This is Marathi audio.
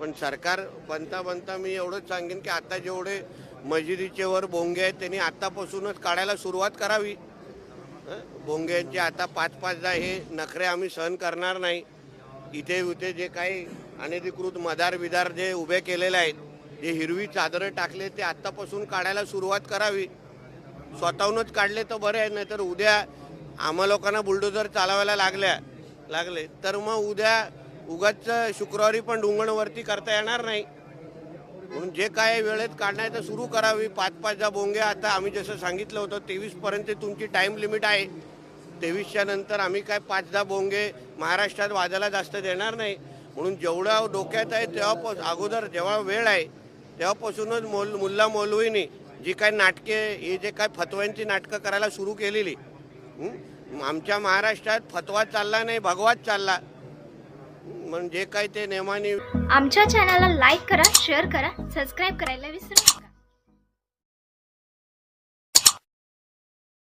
पण सरकार बनता बनता मी एवढंच सांगेन की आता जेवढे मजिदीचे वर बोंगे आहेत त्यांनी आतापासूनच काढायला सुरुवात करावी. भोंग्यांचे आता पाच पाचदा हे नखरे आम्ही सहन करणार नाही. इथे इथे जे काही अनधिकृत मदार विदार जे उभे केलेले आहेत जे हिरवी चादरं टाकले ते आत्तापासून काढायला सुरुवात करावी. स्वतःहूनच काढले तर बरे आहे नाहीतर उद्या आम्हा लोकांना बुलडोजर चालवायला लागल्या लागले. तर मग उद्या उगाच शुक्रवारी पण डुंगणवरती करता येणार नाही. म्हणून जे काय वेळेत काढण्याचं सुरू करावी. पाच पाचदा बोंगे आता आम्ही जसं सांगितलं होतं तेवीस पर्यंत तुमची टाइम लिमिट आहे. तेवीसच्या नंतर आम्ही काय पाच दहा बोंगे महाराष्ट्रात वाजायला जास्त देणार नाही. म्हणून जेवढा डोक्यात आहे तेव्हापासून अगोदर जेव्हा वेळ आहे तेव्हापासूनच मोल मुल्ला मौलवीनी जी काय नाटके हे जे काय फतव्यांची नाटकं करायला सुरू केलेली. आमच्या महाराष्ट्रात फतवा चालला नाही भगवाच चालला. म्हणजे काय ते नेमाने आमच्या चॅनलला लाईक करा शेअर करा सबस्क्राईब करायला विसरू नका.